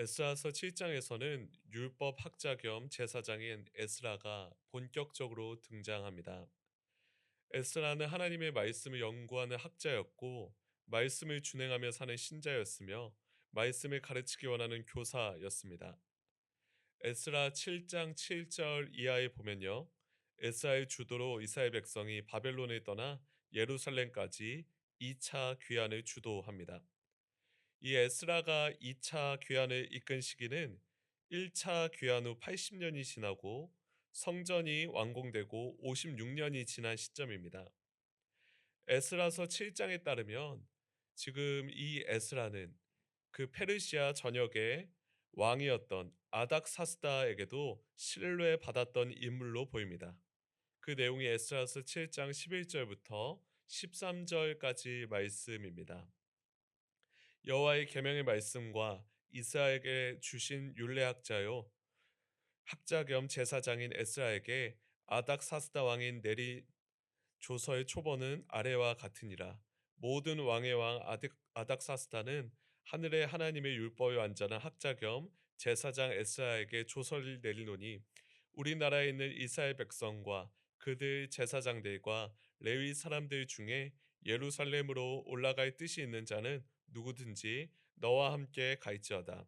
에스라서 7장에서는 율법 학자 겸 제사장인 에스라가 본격적으로 등장합니다. 에스라는 하나님의 말씀을 연구하는 학자였고 말씀을 준행하며 사는 신자였으며 말씀을 가르치기 원하는 교사였습니다. 에스라 7장 7절 이하에 보면요. 에스라의 주도로 이스라엘 백성이 바벨론을 떠나 예루살렘까지 2차 귀환을 주도합니다. 이 에스라가 2차 귀환을 이끈 시기는 1차 귀환 후 80년이 지나고 성전이 완공되고 56년이 지난 시점입니다. 에스라서 7장에 따르면 지금 이 에스라는 그 페르시아 전역의 왕이었던 아닥사스다에게도 신뢰 받았던 인물로 보입니다. 그 내용이 에스라서 7장 11절부터 13절까지 말씀입니다. 여호와의 계명의 말씀과 이스라엘에게 주신 율례학자요 학자 겸 제사장인 에스라에게 아닥사스다 왕인 내리 조서의 초본은 아래와 같으니라. 모든 왕의 왕 아닥사스다는 하늘의 하나님의 율법에 완전한 학자 겸 제사장 에스라에게 조서를 내리노니 우리나라에 있는 이스라엘 백성과 그들 제사장들과 레위 사람들 중에 예루살렘으로 올라갈 뜻이 있는 자는 누구든지 너와 함께 갈지어다.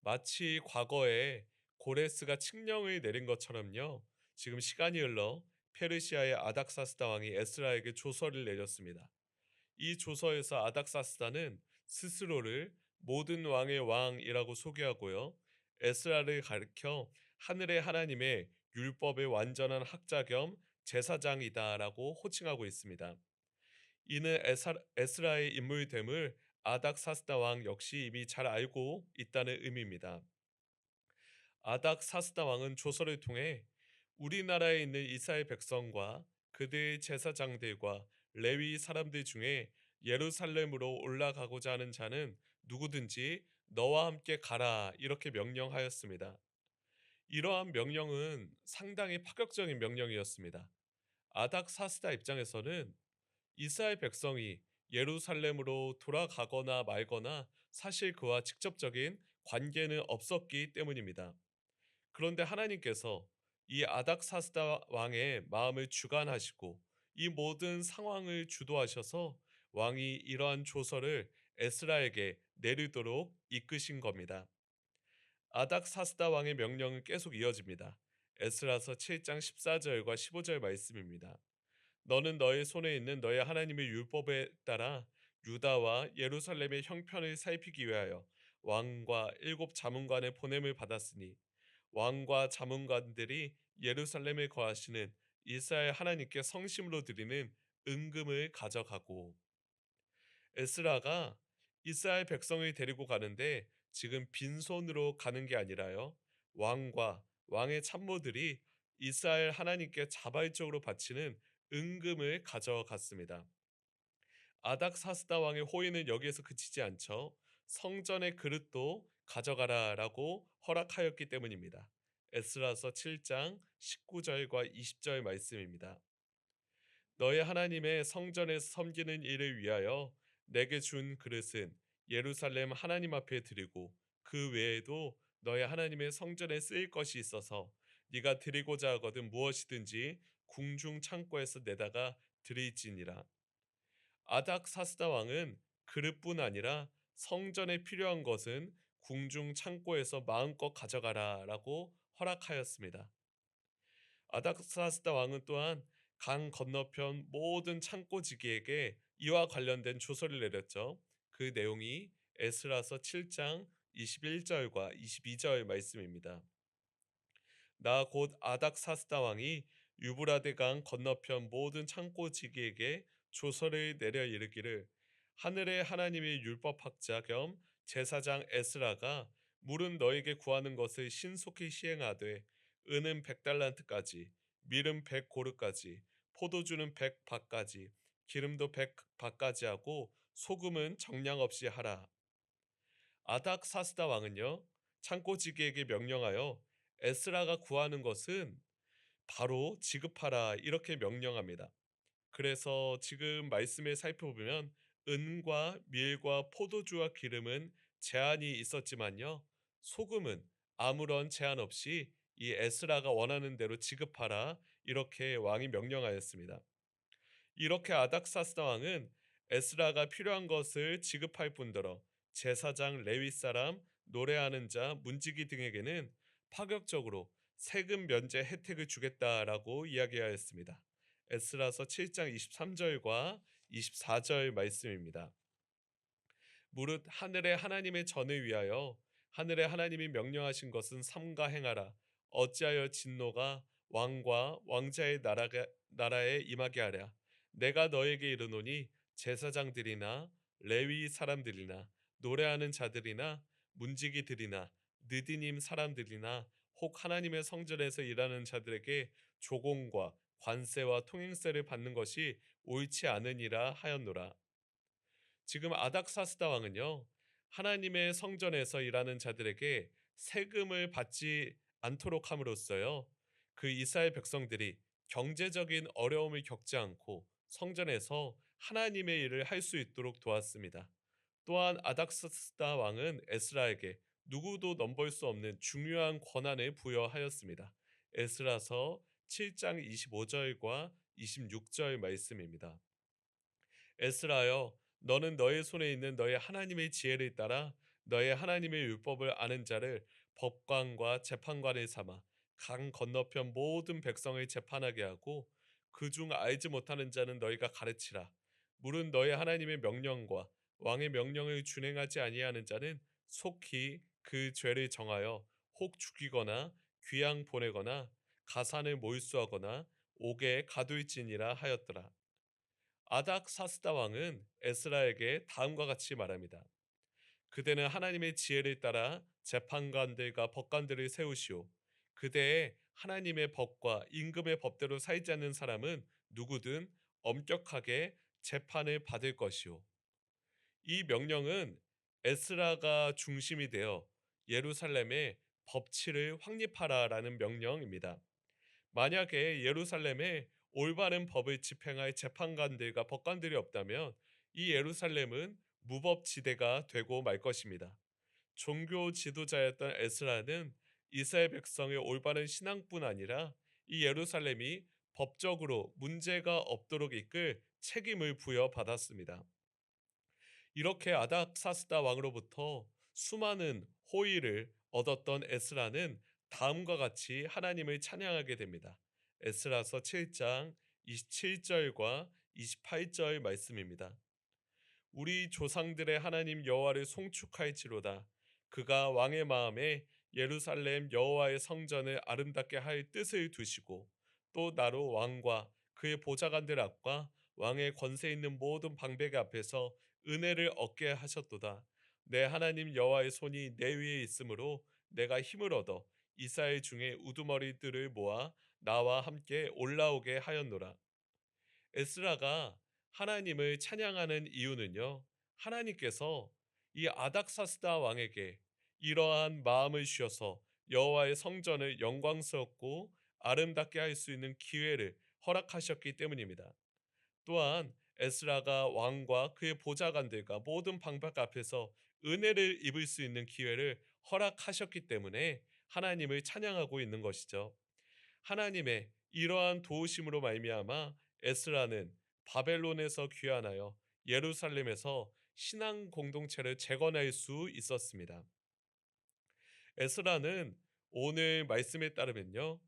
마치 과거에 고레스가 칙령을 내린 것처럼요. 지금 시간이 흘러 페르시아의 아닥사스다 왕이 에스라에게 조서를 내렸습니다. 이 조서에서 아닥사스다는 스스로를 모든 왕의 왕이라고 소개하고요. 에스라를 가리켜 하늘의 하나님의 율법의 완전한 학자 겸 제사장이다라고 호칭하고 있습니다. 이는 에스라의 인물됨을 아닥사스다 왕 역시 이미 잘 알고 있다는 의미입니다. 아닥사스다 왕은 조서를 통해 우리나라에 있는 이스라엘 백성과 그들의 제사장들과 레위 사람들 중에 예루살렘으로 올라가고자 하는 자는 누구든지 너와 함께 가라 이렇게 명령하였습니다. 이러한 명령은 상당히 파격적인 명령이었습니다. 아닥사스다 입장에서는 이스라엘 백성이 예루살렘으로 돌아가거나 말거나 사실 그와 직접적인 관계는 없었기 때문입니다. 그런데 하나님께서 이 아닥사스다 왕의 마음을 주관하시고 이 모든 상황을 주도하셔서 왕이 이러한 조서를 에스라에게 내리도록 이끄신 겁니다. 아닥사스다 왕의 명령은 계속 이어집니다. 에스라서 7장 14절과 15절 말씀입니다. 너는 너의 손에 있는 너의 하나님의 율법에 따라 유다와 예루살렘의 형편을 살피기 위하여 왕과 일곱 자문관의 보냄을 받았으니 왕과 자문관들이 예루살렘에 거하시는 이스라엘 하나님께 성심으로 드리는 은금을 가져가고 에스라가 이스라엘 백성을 데리고 가는데 지금 빈손으로 가는 게 아니라요. 왕과 왕의 참모들이 이스라엘 하나님께 자발적으로 바치는 은금을 가져갔습니다. 아닥사스다 왕의 호의는 여기에서 그치지 않죠. 성전의 그릇도 가져가라라고 허락하였기 때문입니다. 에스라서 7장 19절과 20절 말씀입니다. 너의 하나님의 성전에서 섬기는 일을 위하여 내게 준 그릇은 예루살렘 하나님 앞에 드리고 그 외에도 너의 하나님의 성전에 쓰일 것이 있어서 네가 드리고자 하거든 무엇이든지 궁중 창고에서 내다가 드릴지니라. 아닥사스다 왕은 그릇뿐 아니라 성전에 필요한 것은 궁중 창고에서 마음껏 가져가라라고 허락하였습니다. 아닥사스다 왕은 또한 강 건너편 모든 창고지기에게 이와 관련된 조서를 내렸죠. 그 내용이 에스라서 7장 21절과 22절 말씀입니다. 나 곧 아닥사스다 왕이 유브라데 강 건너편 모든 창고지기에게 조서를 내려 이르기를 하늘의 하나님의 율법학자 겸 제사장 에스라가 물은 너에게 구하는 것을 신속히 시행하되 은은 백달란트까지 밀은 백고르까지 포도주는 백바까지 기름도 백바까지 하고 소금은 정량 없이 하라. 아닥사스다 왕은요 창고지기에게 명령하여 에스라가 구하는 것은 바로 지급하라 이렇게 명령합니다. 그래서 지금 말씀을 살펴보면 은과 밀과 포도주와 기름은 제한이 있었지만요. 소금은 아무런 제한 없이 이 에스라가 원하는 대로 지급하라 이렇게 왕이 명령하였습니다. 이렇게 아닥사스다 왕은 에스라가 필요한 것을 지급할 뿐더러 제사장 레위 사람 노래하는 자 문지기 등에게는 파격적으로 세금 면제 혜택을 주겠다라고 이야기하였습니다. 에스라서 7장 23절과 24절 말씀입니다. 무릇 하늘의 하나님의 전을 위하여 하늘의 하나님이 명령하신 것은 삼가 행하라. 어찌하여 진노가 왕과 왕자의 나라가, 나라에 임하게 하랴. 내가 너에게 이르노니 제사장들이나 레위 사람들이나 노래하는 자들이나 문지기들이나 느디님 사람들이나 혹 하나님의 성전에서 일하는 자들에게 조공과 관세와 통행세를 받는 것이 옳지 않으니라 하였노라. 지금 아닥사스다 왕은요. 하나님의 성전에서 일하는 자들에게 세금을 받지 않도록 함으로써요. 그 이스라엘 백성들이 경제적인 어려움을 겪지 않고 성전에서 하나님의 일을 할 수 있도록 도왔습니다. 또한 아닥사스다 왕은 에스라에게 누구도 넘볼 수 없는 중요한 권한을 부여하였습니다. 에스라서 7장 25절과 26절 말씀입니다. 에스라여 너는 너의 손에 있는 너의 하나님의 지혜를 따라 너의 하나님의 율법을 아는 자를 법관과 재판관을 삼아 강 건너편 모든 백성을 재판하게 하고 그 중 알지 못하는 자는 너희가 가르치라. 물은 너의 하나님의 명령과 왕의 명령을 준행하지 아니하는 자는 속히 그 죄를 정하여 혹 죽이거나 귀양 보내거나 가산을 몰수하거나 옥에 가둘지니라 하였더라. 아닥사스다 왕은 에스라에게 다음과 같이 말합니다. 그대는 하나님의 지혜를 따라 재판관들과 법관들을 세우시오. 그대의 하나님의 법과 임금의 법대로 살지 않는 사람은 누구든 엄격하게 재판을 받을 것이오. 이 명령은 에스라가 중심이 되어 예루살렘의 법치를 확립하라라는 명령입니다. 만약에 예루살렘에 올바른 법을 집행할 재판관들과 법관들이 없다면 이 예루살렘은 무법지대가 되고 말 것입니다. 종교 지도자였던 에스라는 이스라엘 백성의 올바른 신앙뿐 아니라 이 예루살렘이 법적으로 문제가 없도록 이끌 책임을 부여받았습니다. 이렇게 아닥사스다 왕으로부터 수많은 호의를 얻었던 에스라는 다음과 같이 하나님을 찬양하게 됩니다. 에스라서 7장 27절과 28절 말씀입니다. 우리 조상들의 하나님 여호와를 송축할지로다. 그가 왕의 마음에 예루살렘 여호와의 성전을 아름답게 할 뜻을 두시고 또 나로 왕과 그의 보좌관들 앞과 왕의 권세 있는 모든 방백 앞에서 은혜를 얻게 하셨도다. 내 하나님 여호와의 손이 내 위에 있으므로 내가 힘을 얻어 이스라엘 중에 우두머리들을 모아 나와 함께 올라오게 하였노라. 에스라가 하나님을 찬양하는 이유는요. 하나님께서 이 아닥사스다 왕에게 이러한 마음을 주셔서 여호와의 성전을 영광스럽고 아름답게 할 수 있는 기회를 허락하셨기 때문입니다. 또한 에스라가 왕과 그의 보좌관들과 모든 방박 앞에서 은혜를 입을 수 있는 기회를 허락하셨기 때문에 하나님을 찬양하고 있는 것이죠. 하나님의 이러한 도우심으로 말미암아 에스라는 바벨론에서 귀환하여 예루살렘에서 신앙 공동체를 재건할 수 있었습니다. 에스라는 오늘 말씀에 따르면요.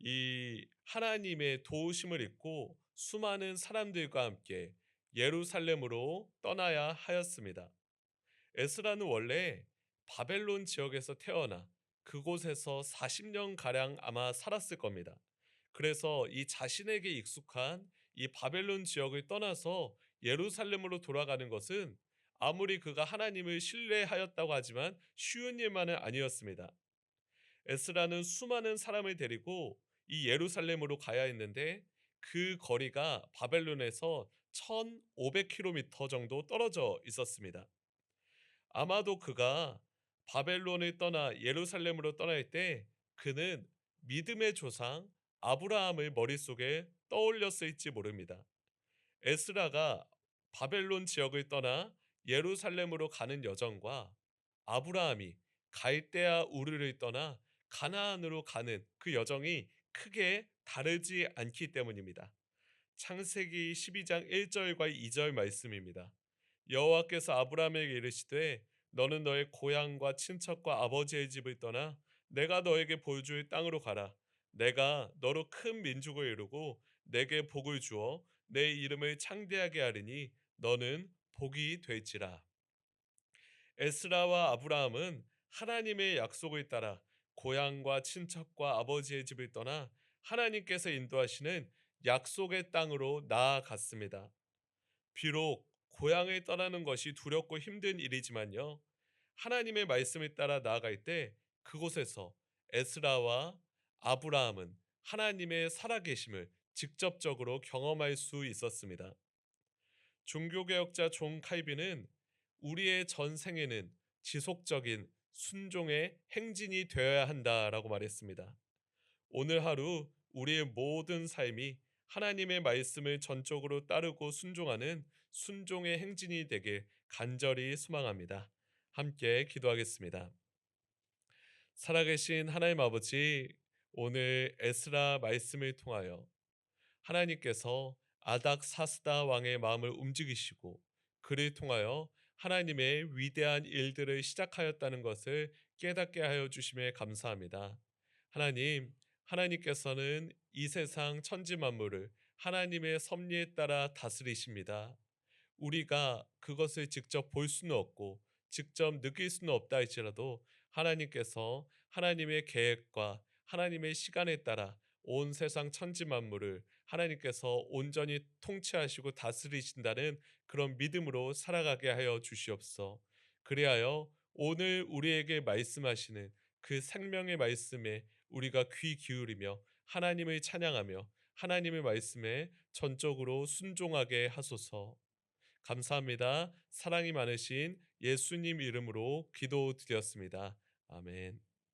이 하나님의 도우심을 입고 수많은 사람들과 함께 예루살렘으로 떠나야 하였습니다. 에스라는 원래 바벨론 지역에서 태어나 그곳에서 40년 가량 아마 살았을 겁니다. 그래서 이 자신에게 익숙한 이 바벨론 지역을 떠나서 예루살렘으로 돌아가는 것은 아무리 그가 하나님을 신뢰하였다고 하지만 쉬운 일만은 아니었습니다. 에스라는 수많은 사람을 데리고 이 예루살렘으로 가야 했는데 그 거리가 바벨론에서 1500km 정도 떨어져 있었습니다. 아마도 그가 바벨론을 떠나 예루살렘으로 떠날 때 그는 믿음의 조상 아브라함을 머릿속에 떠올렸을지 모릅니다. 에스라가 바벨론 지역을 떠나 예루살렘으로 가는 여정과 아브라함이 갈대아 우르를 떠나 가나안으로 가는 그 여정이 크게 다르지 않기 때문입니다. 창세기 12장 1절과 2절 말씀입니다. 여호와께서 아브라함에게 이르시되 너는 너의 고향과 친척과 아버지의 집을 떠나 내가 너에게 보여줄 땅으로 가라. 내가 너로 큰 민족을 이루고 내게 복을 주어 내 이름을 창대하게 하리니 너는 복이 될지라. 에스라와 아브라함은 하나님의 약속을 따라 고향과 친척과 아버지의 집을 떠나 하나님께서 인도하시는 약속의 땅으로 나아갔습니다. 비록 고향을 떠나는 것이 두렵고 힘든 일이지만요. 하나님의 말씀을 따라 나아갈 때 그곳에서 에스라와 아브라함은 하나님의 살아계심을 직접적으로 경험할 수 있었습니다. 종교개혁자 존 칼빈은 우리의 전생에는 지속적인 순종의 행진이 되어야 한다라고 말했습니다. 오늘 하루 우리의 모든 삶이 하나님의 말씀을 전적으로 따르고 순종하는 순종의 행진이 되길 간절히 소망합니다. 함께 기도하겠습니다. 살아계신 하나님 아버지, 오늘 에스라 말씀을 통하여 하나님께서 아닥 사스다 왕의 마음을 움직이시고 그를 통하여 하나님의 위대한 일들을 시작하였다는 것을 깨닫게 하여 주심에 감사합니다. 하나님, 하나님께서는 이 세상 천지 만물을 하나님의 섭리에 따라 다스리십니다. 우리가 그것을 직접 볼 수는 없고 직접 느낄 수는 없다 할지라도 하나님께서 하나님의 계획과 하나님의 시간에 따라 온 세상 천지 만물을 하나님께서 온전히 통치하시고 다스리신다는 그런 믿음으로 살아가게 하여 주시옵소. 그리하여 오늘 우리에게 말씀하시는 그 생명의 말씀에 우리가 귀 기울이며 하나님을 찬양하며 하나님의 말씀에 전적으로 순종하게 하소서. 감사합니다. 사랑이 많으신 예수님 이름으로 기도드렸습니다. 아멘.